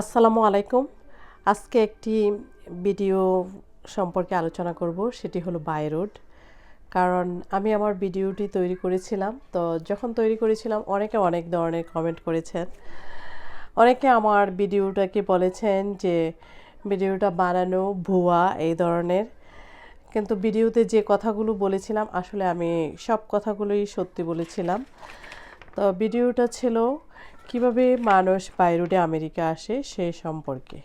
আসসালামু আলাইকুম। আজকে একটি ভিডিও সম্পর্কে আলোচনা করব, সেটি হলো বাই রোড। কারণ আমি আমার ভিডিওটি তৈরি করেছিলাম, তো যখন তৈরি করেছিলাম, অনেকে অনেক ধরনের কমেন্ট করেছেন। অনেকে আমার ভিডিওটাকে বলেছেন যে, ভিডিওটা বানানো ভুয়া, এই ধরনের। কিন্তু ভিডিওতে যে কথাগুলো বলেছিলাম, আসলে আমি সব কথাগুলোই সত্যি বলেছিলাম। তো ভিডিওটা ছিল কীভাবে মানুষ বাইরুটে আমেরিকা আসে সে সম্পর্কে।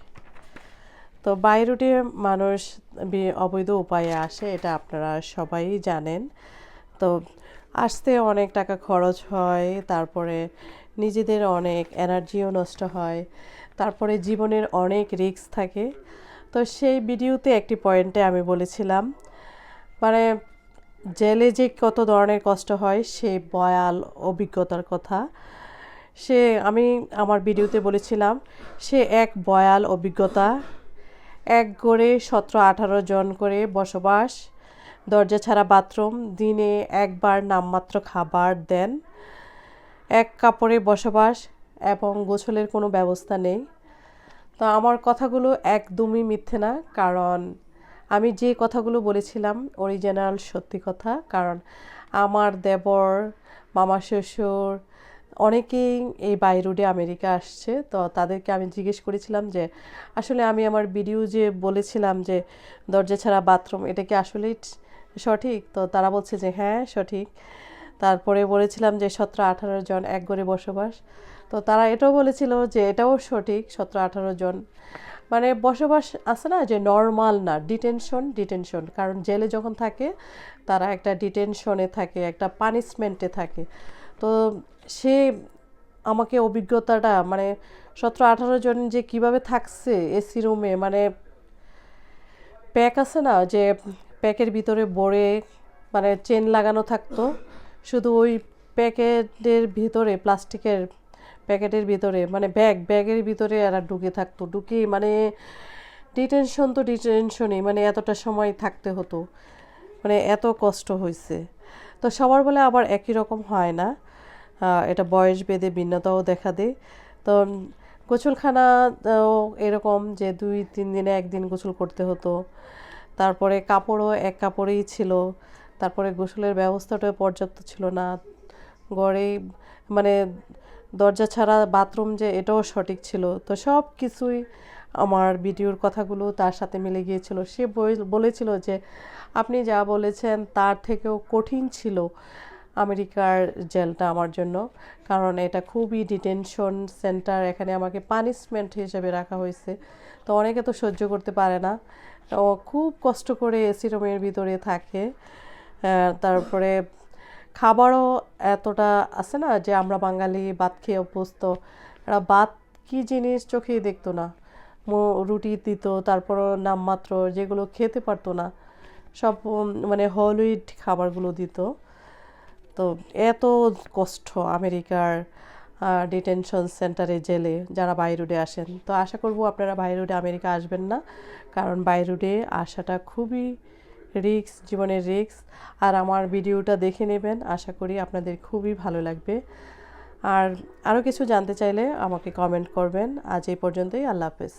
তো বাইরুটে মানুষ অবৈধ উপায়ে আসে, এটা আপনারা সবাই জানেন। তো আসতে অনেক টাকা খরচ হয়, তারপরে নিজেদের অনেক এনার্জিও নষ্ট হয়, তারপরে জীবনের অনেক রিস্ক থাকে। তো সেই ভিডিওতে একটি পয়েন্টে আমি বলেছিলাম মানে জেলে যে কত ধরনের কষ্ট হয়, সে বয়াল অভিজ্ঞতার কথা। সে, আমি আমার ভিডিওতে বলেছিলাম, সে এক বয়াল অভিজ্ঞতা, এক গড়ে সতেরো আঠারো জন করে বসবাস, দরজা ছাড়া বাথরুম, দিনে একবার নামমাত্র খাবার দেন, এক কাপড়ে বসবাস এবং গোসলের কোনো ব্যবস্থা নেই। তো আমার কথাগুলো একদমই মিথ্যে না, কারণ আমি যে কথাগুলো বলেছিলাম অরিজিনাল সত্যি কথা, কারণ আমার দেবর, মামা শ্বশুর অনেকেই এই বাই রোডে আমেরিকা আসছে, তো তাদেরকে আমি জিজ্ঞেস করেছিলাম যে, আসলে আমি আমার ভিডিও যে বলেছিলাম যে দরজা ছাড়া বাথরুম, এটা কি আসলেই সঠিক? তো তারা বলছে যে হ্যাঁ সঠিক। তারপরে বলেছিলাম যে, সতেরো আঠারো জন এক ঘরে বসবাস। তো তারা এটাও বলেছিল যে, এটাও সঠিক, সতেরো আঠারো জন। মানে বসবাস আছে না যে নর্মাল না ডিটেনশন ডিটেনশন কারণ জেলে যখন থাকে, তারা একটা ডিটেনশনে থাকে, একটা পানিশমেন্টে থাকে। তো সে আমাকে অভিজ্ঞতাটা মানে সতেরো আঠারো জন যে কীভাবে থাকছে এসি রুমে মানে প্যাক আছে না, যে প্যাকের ভিতরে বড়ে মানে চেন লাগানো থাকতো, শুধু ওই প্যাকেটের ভিতরে প্লাস্টিকের প্যাকেটের ভিতরে মানে ব্যাগ ব্যাগের ভিতরে এরা ঢুকে থাকতো, ঢুকে মানে ডিটেনশন তো ডিটেনশনই মানে এতটা সময় থাকতে হতো মানে এত কষ্ট হয়েছে তো সবার বলে আবার একই রকম হয় না। এটা বয়স ভেদে ভিন্নতাও দেখা দেয়। তো গোসলখানা এরকম যে দুই, তিন দিনে একদিন গোসল করতে হতো। তারপরে কাপড়ও এক কাপড়েই ছিল। তারপরে গোসলের ব্যবস্থাটাও পর্যাপ্ত ছিল না। গড়েই মানে দরজা ছাড়া বাথরুম যে এটাও সঠিক ছিল। তো সব কিছুই আমার ভিডিওর কথাগুলো তার সাথে মিলে গিয়েছিল। সে বলেছিল যে, আপনি যা বলেছেন তার থেকেও কঠিন ছিল। আমেরিকার জেলটা আমার জন্য। কারণ এটা খুবই ডিটেনশন সেন্টার এখানে আমাকে পানিশমেন্ট হিসেবে রাখা হয়েছে। তো অনেকে তো সহ্য করতে পারে না। ও খুব কষ্ট করে এসি রুমের ভিতরে থাকে। তারপরে খাবারও এতটা আছে না যে আমরা বাঙালি, ভাত খেয়ে অভ্যস্ত। এরা ভাত কি জিনিস চোখেই দেখতো না। রুটি দিত, তারপরও নামমাত্র যেগুলো খেতে পারতো না। সব মানে হলুইড খাবারগুলো দিত। তো এত কষ্ট আমেরিকার ডিটেনশন সেন্টারে জেলে যারা বাইরুডে আসেন। তো আশা করব আপনারা বাইরুডে আমেরিকা আসবেন না, কারণ বাইরুডে আসাটা খুবই রিস্ক জীবনের রিস্ক আর আমার ভিডিওটা দেখে নেবেন, আশা করি আপনাদের খুবই ভালো লাগবে। আর আরও কিছু জানতে চাইলে আমাকে কমেন্ট করবেন। আজ এই পর্যন্তই, আল্লাহ হাফেজ।